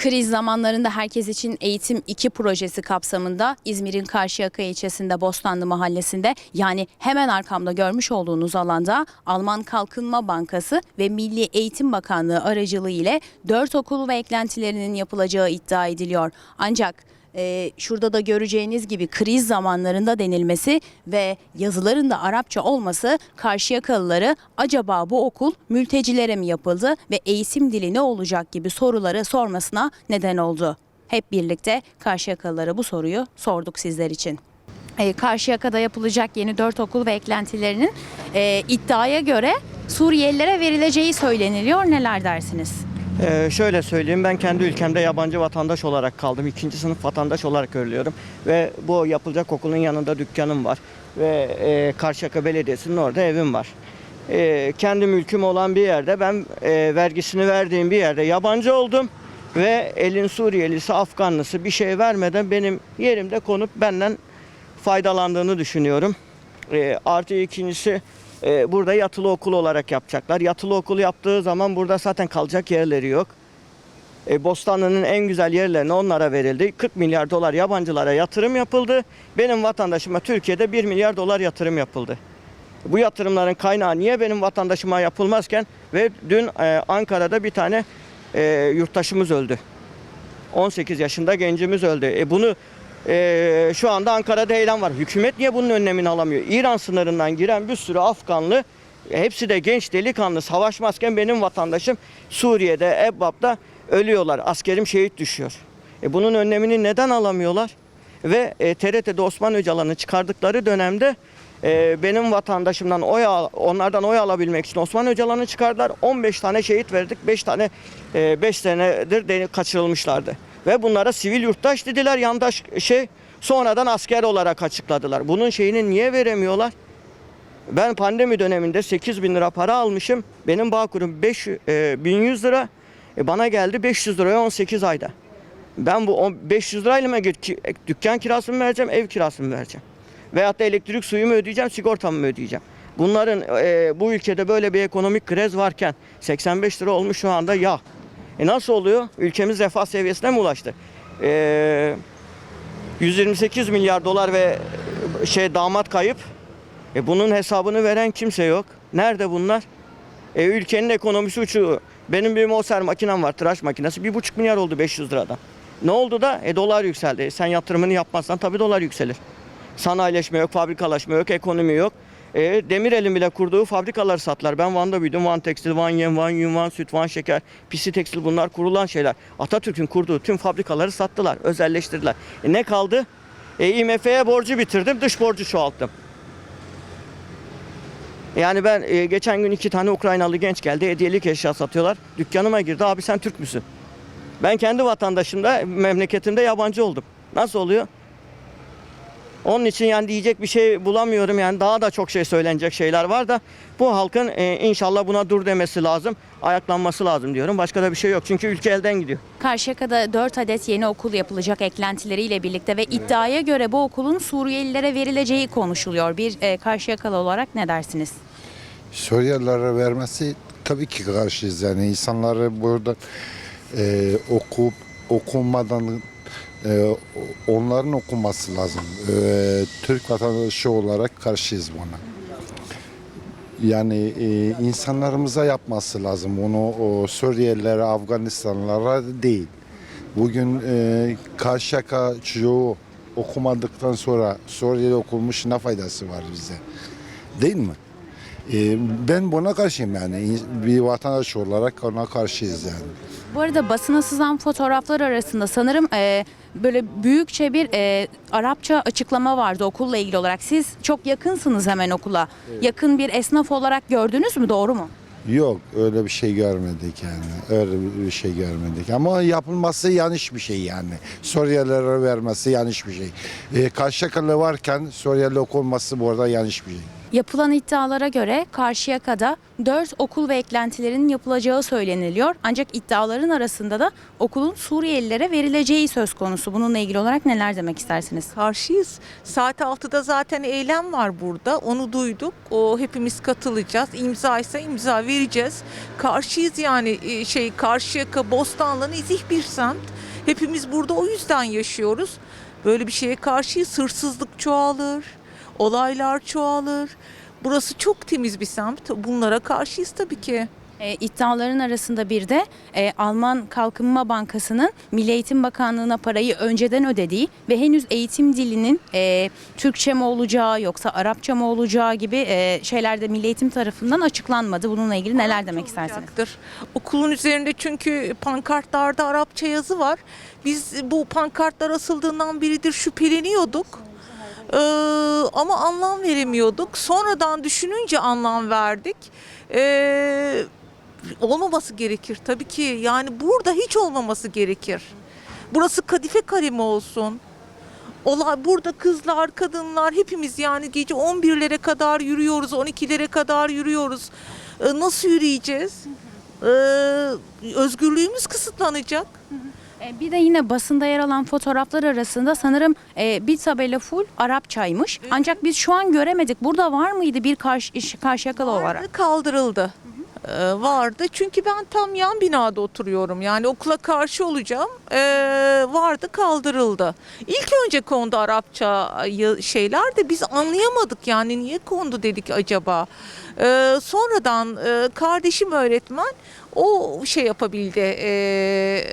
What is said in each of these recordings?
Kriz zamanlarında Herkes için Eğitim 2 projesi kapsamında İzmir'in Karşıyaka ilçesinde Bostanlı Mahallesi'nde yani hemen arkamda görmüş olduğunuz alanda Alman Kalkınma Bankası ve Milli Eğitim Bakanlığı aracılığı ile 4 okul ve eklentilerinin yapılacağı iddia ediliyor. Ancak e, şurada da göreceğiniz gibi kriz zamanlarında denilmesi ve yazıların da Arapça olması Karşıyakalıları acaba bu okul mültecilere mi yapıldı ve eğitim dili ne olacak gibi soruları sormasına neden oldu. Hep birlikte Karşıyakalılara bu soruyu sorduk sizler için. E, Karşıyaka'da yapılacak yeni dört okul ve eklentilerinin e, iddiaya göre Suriyelilere verileceği söyleniliyor. Neler dersiniz? Ee, şöyle söyleyeyim ben kendi ülkemde yabancı vatandaş olarak kaldım. İkinci sınıf vatandaş olarak görülüyorum. Ve bu yapılacak okulun yanında dükkanım var. Ve e, Karşıyaka Belediyesi'nin orada evim var. E, kendi mülküm olan bir yerde ben e, vergisini verdiğim bir yerde yabancı oldum. Ve elin Suriyelisi, Afganlısı bir şey vermeden benim yerimde konup benden faydalandığını düşünüyorum. E, artı ikincisi e, burada yatılı okul olarak yapacaklar. Yatılı okul yaptığı zaman burada zaten kalacak yerleri yok. E, Bostanlı'nın en güzel yerlerine onlara verildi. 40 milyar dolar yabancılara yatırım yapıldı. Benim vatandaşıma Türkiye'de 1 milyar dolar yatırım yapıldı. Bu yatırımların kaynağı niye benim vatandaşıma yapılmazken ve dün e, Ankara'da bir tane e, yurttaşımız öldü. 18 yaşında gencimiz öldü. E bunu e, şu anda Ankara'da eylem var. Hükümet niye bunun önlemini alamıyor? İran sınırından giren bir sürü Afganlı, e, hepsi de genç delikanlı savaşmazken benim vatandaşım Suriye'de, Ebbab'da ölüyorlar. Askerim şehit düşüyor. E bunun önlemini neden alamıyorlar? Ve e, TRT'de Osman Öcalan'ı çıkardıkları dönemde e, benim vatandaşımdan oy al- onlardan oy alabilmek için Osman Öcalan'ı çıkardılar. 15 tane şehit verdik. 5 tane 5 senedir de kaçırılmışlardı. Ve bunlara sivil yurttaş dediler. Yandaş şey sonradan asker olarak açıkladılar. Bunun şeyini niye veremiyorlar? Ben pandemi döneminde 8 bin lira para almışım. Benim Bağkur'um 5, e, 1100 lira. E, bana geldi 500 liraya 18 ayda. Ben bu on- 500 lirayla mı ki- dükkan kirasını mı vereceğim, ev kirasını mı vereceğim? Veyahut da elektrik suyumu ödeyeceğim, sigortamı mı ödeyeceğim? Bunların e, bu ülkede böyle bir ekonomik kriz varken 85 lira olmuş şu anda yağ. E nasıl oluyor? Ülkemiz refah seviyesine mi ulaştı? E, 128 milyar dolar ve e, şey damat kayıp. E bunun hesabını veren kimse yok. Nerede bunlar? E ülkenin ekonomisi uçuyor. Benim bir Moser makinem var, tıraş makinesi. Bir buçuk milyar oldu 500 liradan. Ne oldu da? E dolar yükseldi. E, sen yatırımını yapmazsan tabii dolar yükselir. Sanayileşme yok, fabrikalaşma yok, ekonomi yok. E, Demirel'in bile kurduğu fabrikalar sattılar. Ben Van'da büyüdüm. Van Tekstil, Van Yem, Van Yün, Van Süt, Van Şeker, Pisi Tekstil bunlar kurulan şeyler. Atatürk'ün kurduğu tüm fabrikaları sattılar, özelleştirdiler. E, ne kaldı? E, IMF'ye borcu bitirdim, dış borcu çoğalttım. Yani ben e, geçen gün iki tane Ukraynalı genç geldi hediyelik eşya satıyorlar. Dükkanıma girdi abi sen Türk müsün? Ben kendi vatandaşımda memleketimde yabancı oldum. Nasıl oluyor? Onun için yani diyecek bir şey bulamıyorum yani daha da çok şey söylenecek şeyler var da bu halkın e, inşallah buna dur demesi lazım, ayaklanması lazım diyorum. Başka da bir şey yok çünkü ülke elden gidiyor. Karşıyaka'da 4 adet yeni okul yapılacak eklentileriyle birlikte ve iddiaya göre bu okulun Suriyelilere verileceği konuşuluyor. Bir e, Karşıyakalı olarak ne dersiniz? Suriyelilere vermesi tabii ki karşıyız yani insanları burada e, okup okumadan e, onların okuması lazım. E, Türk vatandaşı olarak karşıyız buna. Yani e, insanlarımıza yapması lazım bunu o Suriyelilere, Afganistanlılara değil. Bugün e, Karşıyaka çocuğu okumadıktan sonra Suriye'de okulmuş ne faydası var bize? Değil mi? E, ben buna karşıyım yani bir vatandaş olarak ona karşıyız yani. Bu arada basına sızan fotoğraflar arasında sanırım e, böyle büyükçe bir e, Arapça açıklama vardı okulla ilgili olarak. Siz çok yakınsınız hemen okula. Yakın bir esnaf olarak gördünüz mü doğru mu? Yok öyle bir şey görmedik yani. Öyle bir şey görmedik. Ama yapılması yanlış bir şey yani. Suriyelilere vermesi yanlış bir şey. E, Karşıyakalı varken Suriyeli okunması bu arada yanlış bir şey. Yapılan iddialara göre Karşıyaka'da 4 okul ve eklentilerin yapılacağı söyleniliyor. Ancak iddiaların arasında da okulun Suriyelilere verileceği söz konusu. Bununla ilgili olarak neler demek istersiniz? Karşıyız. Saat 6'da zaten eylem var burada. Onu duyduk. O hepimiz katılacağız. İmza ise imza vereceğiz. Karşıyız yani e, şey Karşıyaka, Bostanlı, Nezih bir semt. Hepimiz burada o yüzden yaşıyoruz. Böyle bir şeye karşıyız. Hırsızlık çoğalır. Olaylar çoğalır. Burası çok temiz bir semt. Bunlara karşıyız tabii ki. E, iddiaların arasında bir de e, Alman Kalkınma Bankası'nın Milli Eğitim Bakanlığı'na parayı önceden ödediği ve henüz eğitim dilinin e, Türkçe mi olacağı yoksa Arapça mı olacağı gibi e, şeyler de Milli Eğitim tarafından açıklanmadı. Bununla ilgili neler demek istersiniz? olacaktır. Okulun üzerinde çünkü pankartlarda Arapça yazı var. Biz bu pankartlar asıldığından beridir şüpheleniyorduk. Ee, ama anlam veremiyorduk. Sonradan düşününce anlam verdik. Ee, olmaması gerekir tabii ki. Yani burada hiç olmaması gerekir. Burası kadife kalemi olsun. Olay burada kızlar, kadınlar hepimiz yani gece 11'lere kadar yürüyoruz, 12'lere kadar yürüyoruz. Ee, nasıl yürüyeceğiz? Ee, özgürlüğümüz kısıtlanacak. E, Bir de yine basında yer alan fotoğraflar arasında sanırım e, bir tabela full Arapçaymış. Ancak biz şu an göremedik. Burada var mıydı bir karşı, karşıyakalı olarak? Vardı, kaldırıldı. Ee, vardı çünkü ben tam yan binada oturuyorum yani okula karşı olacağım Ee, vardı kaldırıldı İlk önce kondu Arapça şeyler de biz anlayamadık yani niye kondu dedik acaba Ee, sonradan e, kardeşim öğretmen o şey yapabildi e,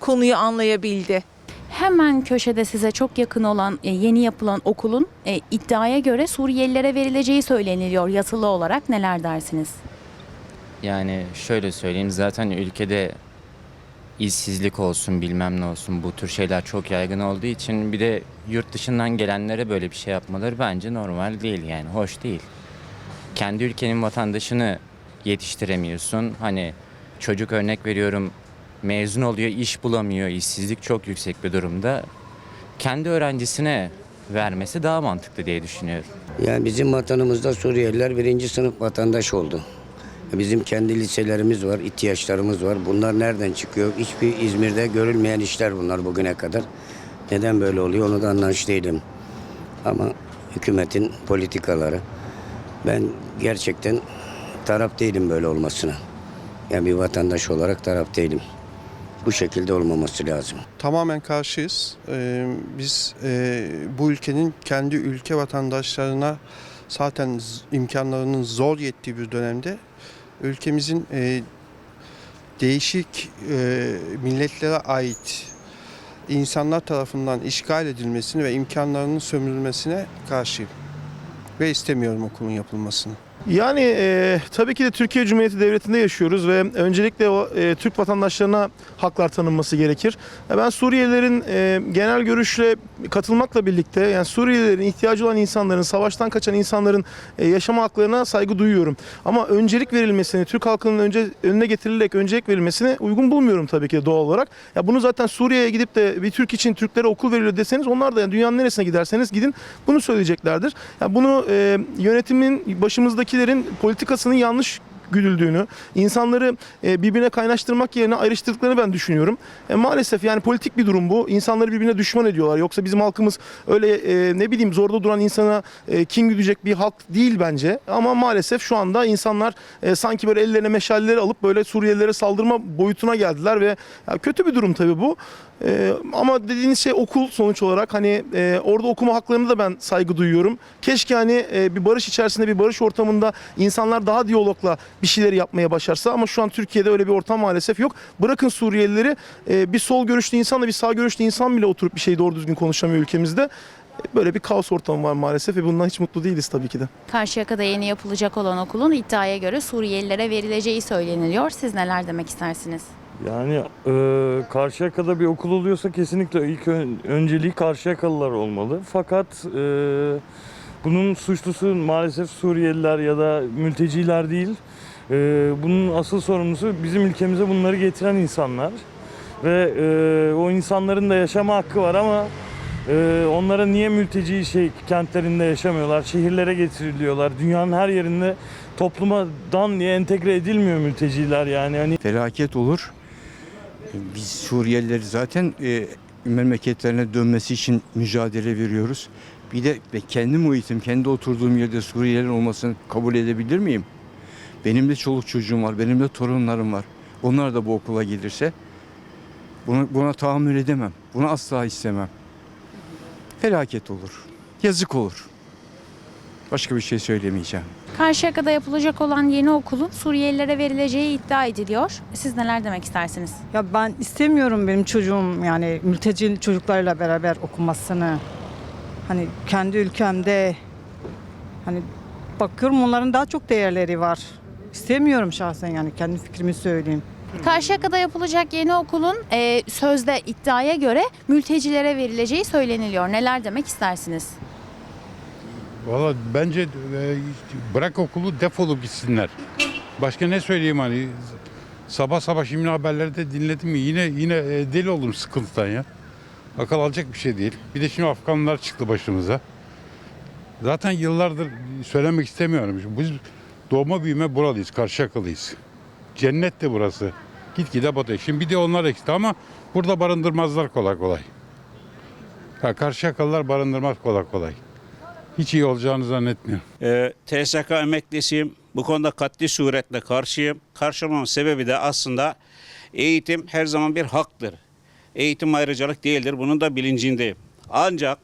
konuyu anlayabildi. Hemen köşede size çok yakın olan e, yeni yapılan okulun e, iddiaya göre Suriyelilere verileceği söyleniliyor yatılı olarak. Neler dersiniz? Yani şöyle söyleyeyim zaten ülkede işsizlik olsun bilmem ne olsun bu tür şeyler çok yaygın olduğu için bir de yurt dışından gelenlere böyle bir şey yapmaları bence normal değil yani hoş değil. Kendi ülkenin vatandaşını yetiştiremiyorsun. Hani çocuk örnek veriyorum mezun oluyor iş bulamıyor işsizlik çok yüksek bir durumda. Kendi öğrencisine vermesi daha mantıklı diye düşünüyorum. Yani bizim vatanımızda Suriyeliler birinci sınıf vatandaş oldu. Bizim kendi liselerimiz var, ihtiyaçlarımız var. Bunlar nereden çıkıyor? Hiçbir İzmir'de görülmeyen işler bunlar bugüne kadar. Neden böyle oluyor onu da anlamış değilim. Ama hükümetin politikaları. Ben gerçekten taraf değilim böyle olmasına. Yani bir vatandaş olarak taraf değilim. Bu şekilde olmaması lazım. tamamen karşıyız. Ee, biz e, bu ülkenin kendi ülke vatandaşlarına zaten imkanlarının zor yettiği bir dönemde ülkemizin e, değişik e, milletlere ait insanlar tarafından işgal edilmesini ve imkanlarının sömürülmesine karşıyım. Ve istemiyorum okulun yapılmasını. Yani e, tabii ki de Türkiye Cumhuriyeti Devleti'nde yaşıyoruz ve öncelikle o e, Türk vatandaşlarına haklar tanınması gerekir. Ya ben Suriyelilerin e, genel görüşle katılmakla birlikte yani Suriyelilerin ihtiyacı olan insanların, savaştan kaçan insanların e, yaşama haklarına saygı duyuyorum. Ama öncelik verilmesini, Türk halkının önce önüne getirilerek öncelik verilmesini uygun bulmuyorum tabii ki doğal olarak. Ya bunu zaten Suriye'ye gidip de bir Türk için Türklere okul veriliyor deseniz onlar da yani dünyanın neresine giderseniz gidin bunu söyleyeceklerdir. Ya bunu e, yönetimin başımızdakilerin politikasının yanlış güdüldüğünü, insanları e, birbirine kaynaştırmak yerine ayrıştırdıklarını ben düşünüyorum. E, maalesef yani politik bir durum bu. İnsanları birbirine düşman ediyorlar. Yoksa bizim halkımız öyle e, ne bileyim zorda duran insana e, kin güdecek bir halk değil bence. Ama maalesef şu anda insanlar e, sanki böyle ellerine meşaleleri alıp böyle Suriyelilere saldırma boyutuna geldiler ve kötü bir durum tabii bu. E, ama dediğiniz şey okul sonuç olarak hani e, orada okuma haklarını da ben saygı duyuyorum. Keşke hani e, bir barış içerisinde bir barış ortamında insanlar daha diyalogla bir şeyler yapmaya başarsa ama şu an Türkiye'de öyle bir ortam maalesef yok. Bırakın Suriyelileri e, bir sol görüşlü insanla bir sağ görüşlü insan bile oturup bir şey doğru düzgün konuşamıyor ülkemizde. E, Böyle bir kaos ortamı var maalesef ve bundan hiç mutlu değiliz tabii ki de. Karşıyaka'da yeni yapılacak olan okulun iddiaya göre Suriyelilere verileceği söyleniliyor. Siz neler demek istersiniz? Yani e, Karşıyaka'da bir okul oluyorsa kesinlikle ilk ön- önceliği Karşıyakalılar olmalı. Fakat e, bunun suçlusu maalesef Suriyeliler ya da mülteciler değil. E, bunun asıl sorumlusu bizim ülkemize bunları getiren insanlar. Ve e, o insanların da yaşama hakkı var ama Ee, onlara niye mülteci şey kentlerinde yaşamıyorlar, şehirlere getiriliyorlar. Dünyanın her yerinde topluma dan diye entegre edilmiyor mülteciler yani. Hani felaket olur. Biz Suriyelileri zaten e, memleketlerine dönmesi için mücadele veriyoruz. Bir de kendi muhitim, kendi oturduğum yerde Suriyeliler olmasını kabul edebilir miyim? Benim de çoluk çocuğum var, benim de torunlarım var. Onlar da bu okula gelirse buna, buna tahammül edemem. Bunu asla istemem. Felaket olur. Yazık olur. Başka bir şey söylemeyeceğim. Karşıyaka'da yapılacak olan yeni okulun Suriyelilere verileceği iddia ediliyor. Siz neler demek istersiniz? Ya ben istemiyorum benim çocuğum yani mülteci çocuklarla beraber okumasını. Hani kendi ülkemde hani bakıyorum onların daha çok değerleri var. İstemiyorum şahsen yani kendi fikrimi söyleyeyim. Karşıyaka'da yapılacak yeni okulun e, sözde iddiaya göre mültecilere verileceği söyleniliyor. Neler demek istersiniz? Valla bence e, bırak okulu defolup gitsinler. Başka ne söyleyeyim hani sabah sabah şimdi haberlerde dinledim mi yine yine e, deli oldum sıkıntıdan ya. Akıl alacak bir şey değil. Bir de şimdi Afganlar çıktı başımıza. Zaten yıllardır söylemek istemiyorum. Biz doğma büyüme buralıyız, Karşıyaka'lıyız. Cennet de burası. Gitgide batıyor. Şimdi bir de onlar ekti ama burada barındırmazlar kolay kolay. Ha, Karşıyakalılar barındırmaz kolay kolay. Hiç iyi olacağını zannetmiyorum. Ee, TSK emeklisiyim. Bu konuda katli suretle karşıyım. Karşı olmamın sebebi de aslında eğitim her zaman bir haktır. Eğitim ayrıcalık değildir. Bunun da bilincindeyim. Ancak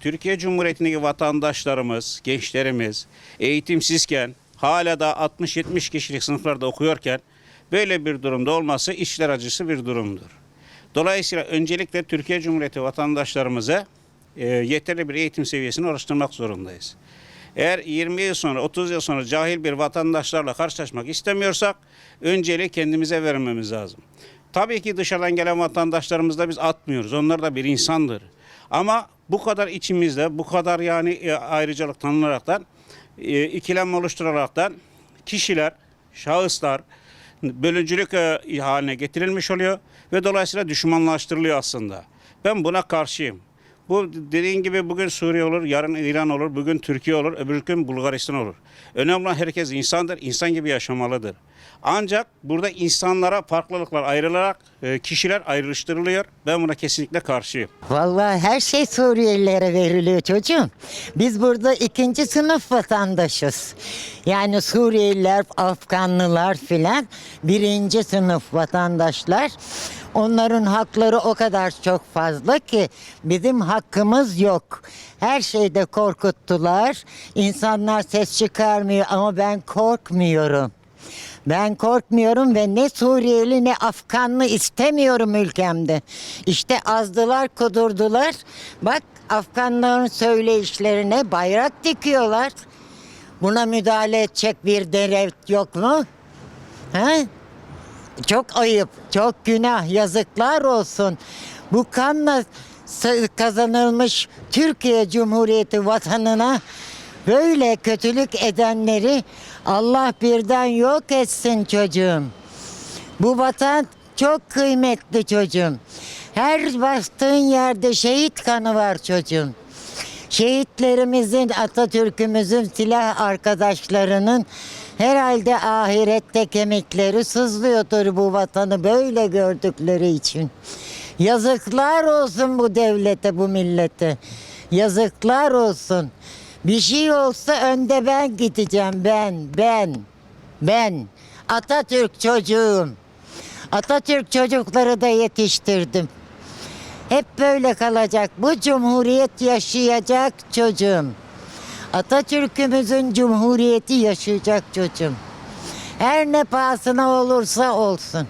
Türkiye Cumhuriyeti'ndeki vatandaşlarımız, gençlerimiz eğitimsizken hala da 60-70 kişilik sınıflarda okuyorken böyle bir durumda olması içler acısı bir durumdur. Dolayısıyla öncelikle Türkiye Cumhuriyeti vatandaşlarımıza e, yeterli bir eğitim seviyesini ulaştırmak zorundayız. Eğer 20 yıl sonra 30 yıl sonra cahil bir vatandaşlarla karşılaşmak istemiyorsak önceliği kendimize vermemiz lazım. Tabii ki dışarıdan gelen vatandaşlarımızı da biz atmıyoruz. Onlar da bir insandır. Ama bu kadar içimizde bu kadar yani e, ayrıcalık tanınaraktan e, ikilem oluşturaraktan kişiler, şahıslar bölücülük e, haline getirilmiş oluyor ve dolayısıyla düşmanlaştırılıyor aslında. Ben buna karşıyım. Bu dediğin gibi bugün Suriye olur, yarın İran olur, bugün Türkiye olur, öbür gün Bulgaristan olur. Önemli olan herkes insandır, insan gibi yaşamalıdır. Ancak burada insanlara farklılıklar ayrılarak e, kişiler ayrıştırılıyor. Ben buna kesinlikle karşıyım. Vallahi her şey Suriyelilere veriliyor çocuğum. Biz burada ikinci sınıf vatandaşız. Yani Suriyeliler, Afganlılar filan birinci sınıf vatandaşlar. Onların hakları o kadar çok fazla ki bizim hakkımız yok. Her şeyde korkuttular. İnsanlar ses çıkarmıyor ama ben korkmuyorum. Ben korkmuyorum ve ne Suriyeli ne Afganlı istemiyorum ülkemde. İşte azdılar kudurdular. Bak Afganların söyleyişlerine bayrak dikiyorlar. Buna müdahale edecek bir devlet yok mu? He? Çok ayıp, çok günah, yazıklar olsun. Bu kanla kazanılmış Türkiye Cumhuriyeti vatanına böyle kötülük edenleri Allah birden yok etsin çocuğum. Bu vatan çok kıymetli çocuğum. Her bastığın yerde şehit kanı var çocuğum. Şehitlerimizin, Atatürk'ümüzün silah arkadaşlarının herhalde ahirette kemikleri sızlıyordur bu vatanı böyle gördükleri için. Yazıklar olsun bu devlete, bu millete. Yazıklar olsun. Bir şey olsa önde ben gideceğim ben, ben, ben. Atatürk çocuğum. Atatürk çocukları da yetiştirdim. Hep böyle kalacak. Bu cumhuriyet yaşayacak çocuğum. Atatürk'ümüzün cumhuriyeti yaşayacak çocuğum. Her ne pahasına olursa olsun.